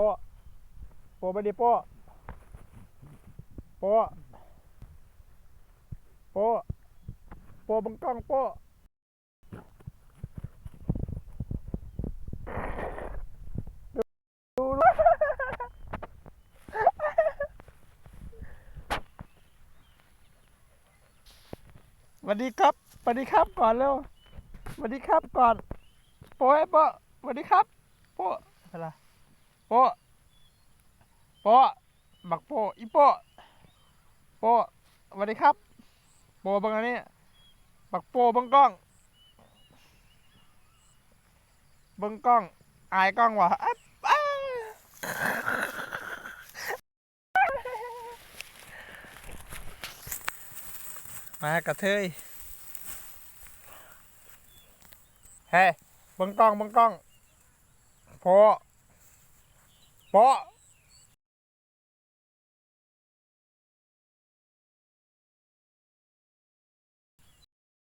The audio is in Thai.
โป้โป้ไปดิโป้โป้โป้โป้บังกล้องโป้ดูดูดูสวัสดีครับสวัสดีครับก่อนเร็วสวัสดีครับก่อนโป้ให้โป้สวัสดีครับโป้อะไร โป้โป้บักโป้อีโป้โป้สวัสดีครับ โป้บังอันนี้บักโป้บังกล้องบังกล้อง อายกล้องวะมากระเทยเฮ้ยบังกล้องบังกล้องโป้ โป้